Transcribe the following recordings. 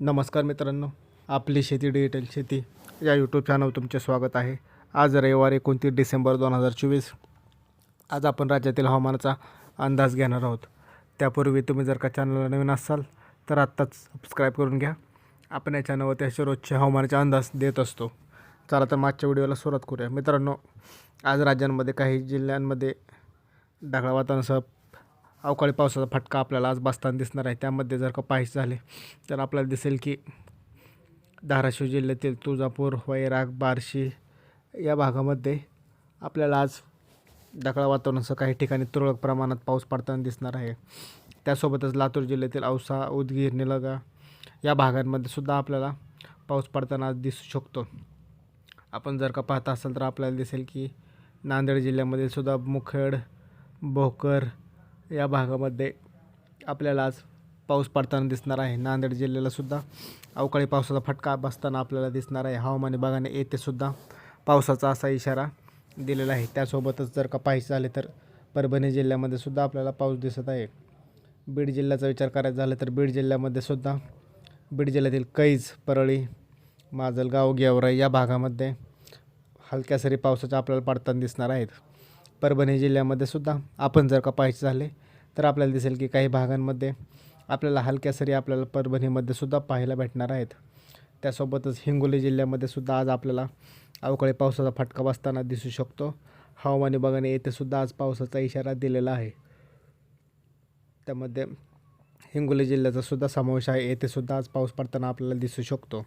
नमस्कार मित्रांनो आपली शेती डिजिटल शेती या यूट्यूब चॅनल तुमचे स्वागत आहे. आज रविवार एकोणतीस डिसेंबर दोन हजार चोवीस. आज आपण राज्यातील हवामानाचा अंदाज घेणार आहोत. त्यापूर्वी तुम्ही जर का चॅनलला नवीन असाल तर आत्ताच सबस्क्राईब करून घ्या. आपण या चॅनलवरती असे रोजचे हवामानाचे अंदाज देत असतो. चला तर मागच्या व्हिडिओला सुरुवात करूया. मित्रांनो आज राज्यांमध्ये काही जिल्ह्यांमध्ये ढगाळ वातावरणासह अवकाळी पावसाचा फटका आपल्याला आज बसताना दिसणार आहे. त्यामध्ये जर का पाहायचं झाले तर आपल्याला दिसेल की धाराशिव जिल्ह्यातील तुळजापूर वैराग बार्शी या भागामध्ये आपल्याला आज ढगाळ वातावरणासह काही ठिकाणी तुरळक प्रमाणात पाऊस पडताना दिसणार आहे. त्यासोबतच लातूर जिल्ह्यातील औसा उदगीर निलगा या भागांमध्ये सुद्धा आपल्याला पाऊस पडताना आज दिसू शकतो. आपण जर का पाहत असाल तर आपल्याला दिसेल की नांदेड जिल्ह्यामध्ये सुद्धा मुखेड भोकर या भागामध्ये आपल्याला आज पाऊस पडताना दिसणार आहे. नांदेड जिल्ह्याला सुद्धा अवकाळी पावसाचा फटका बसताना आपल्याला दिसणार आहे. हवामान विभागाने येथे सुद्धा पावसाचा असा इशारा दिलेला आहे. त्यासोबतच जर का पाहिजे झाले तर परभणी जिल्ह्यामध्ये सुद्धा आपल्याला पाऊस दिसत आहे. बीड जिल्ह्याचा विचार करायचा झाला तर बीड जिल्ह्यामध्ये सुद्धा बीड जिल्ह्यातील कैज परळी माजलगाव गेवराई या भागामध्ये हलक्या सरी पावसाच्या आपल्याला पडताना दिसणार आहेत. परभणी जिल्ह्यामध्ये सुद्धा आपण जर का पाहायचे झाले तर आपल्याला दिसेल की काही भागांमध्ये आपल्याला हलक्या सरी आपल्याला परभणीमध्ये सुद्धा पाहायला भेटणार आहेत. त्यासोबतच हिंगोली जिल्ह्यामध्ये सुद्धा आज आपल्याला अवकाळी पावसाचा फटका बसताना दिसू शकतो. हवामान विभागाने येथे सुद्धा आज पावसाचा इशारा दिलेला आहे. त्यामध्ये हिंगोली जिल्ह्याचा सुद्धा समावेश आहे. येथे सुद्धा आज पाऊस पडताना आपल्याला दिसू शकतो.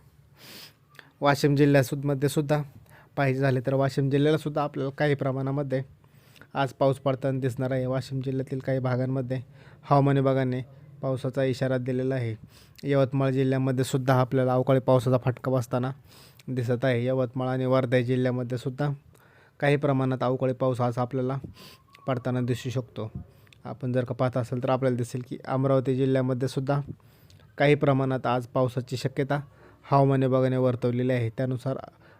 वाशिम जिल्ह्यासुद्धा सुद्धा पाहिजे झाले तर वाशिम जिल्ह्याला सुद्धा आपल्याला काही प्रमाणामध्ये आज पाऊस पडताना दिसणार आहे. वाशिम जिल्ह्यातील काही भागांमध्ये हवामान विभागाने पावसाचा इशारा दिलेला आहे. यवतमाळ जिल्ह्यामध्ये सुद्धा आपल्याला अवकाळी पावसाचा फटका बसताना दिसत आहे. यवतमाळ आणि वर्धा जिल्ह्यामध्ये सुद्धा काही प्रमाणात अवकाळी पाऊस आज आपल्याला पडताना दिसू शकतो. आपण जर का पाहत असेल तर आपल्याला दिसेल की अमरावती जिल्ह्यामध्ये सुद्धा काही प्रमाणात आज पावसाची शक्यता हवामान विभागाने वर्तवलेली आहे. त्यानुसार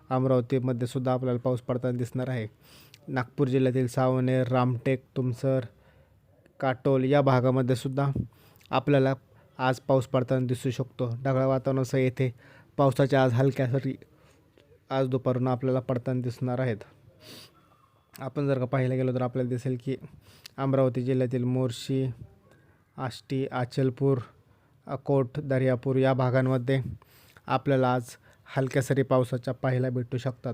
अमरावतीमध्ये सुद्धा आपल्याला पाऊस पडताना दिसणार आहे. नागपूर जिल्ह्यातील सावनेर रामटेक तुमसर काटोल या भागामध्ये सुद्धा आपल्याला आज पाऊस पडताना दिसू शकतो. ढगाळ वातावरणासह येथे पावसाच्या आज हलक्या सरी आज दुपारून आपल्याला पडताना दिसणार आहेत. आपण जर का पाहायला गेलो तर आपल्याला दिसेल की अमरावती जिल्ह्यातील मोर्शी आष्टी आचलपूर अकोट दर्यापूर या भागांमध्ये आपल्याला आज हलक्या सरी पावसाच्या पाहायला भेटू शकतात.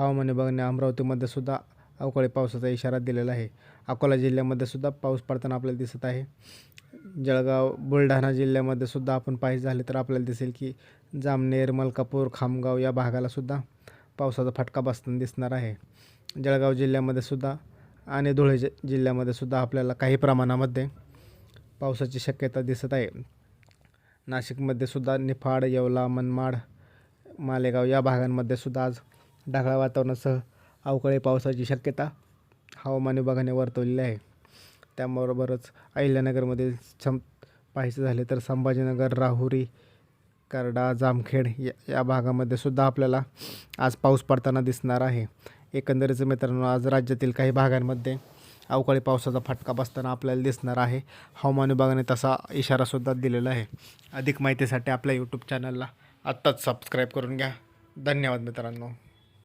हवामान विभागाने अमरावतीमध्ये सुद्धा अवकाळी पावसाचा इशारा दिलेला आहे. अकोला जिल्ह्यामध्ये सुद्धा पाऊस पडताना आपल्याला दिसत आहे. जळगाव बुलढाणा जिल्ह्यामध्ये सुद्धा आपण पाहिजे झाले तर आपल्याला दिसेल की जामनेर मलकापूर खामगाव या भागाला सुद्धा पावसाचा फटका बसताना दिसणार आहे. जळगाव जिल्ह्यामध्ये सुद्धा आणि धुळे जि जिल्ह्यामध्ये सुद्धा आपल्याला काही प्रमाणामध्ये पावसाची शक्यता दिसत आहे. नाशिकमध्ये सुद्धा निफाड येवला मनमाड मालेगाव या भागांमध्ये सुद्धा आज ढगाळ वातावरणासह अवकाळी पावसाची शक्यता हवामान विभागाने वर्तवलेली आहे. त्याबरोबरच अहिल्यानगरमध्ये सम पाहायचं झाले तर संभाजीनगर राहुरी करडा जामखेड या या भागामध्ये सुद्धा आपल्याला आज पाऊस पडताना दिसणार आहे. एकंदरीत मित्रांनो आज राज्यातील काही भागांमध्ये अवकाळी पावसाचा फटका बसताना आपल्याला दिसणार आहे. हवामान विभागाने तसा इशारासुद्धा दिलेला आहे. अधिक माहितीसाठी आपल्या यूट्यूब चॅनलला आत्ताच सबस्क्राईब करून घ्या. धन्यवाद मित्रांनो.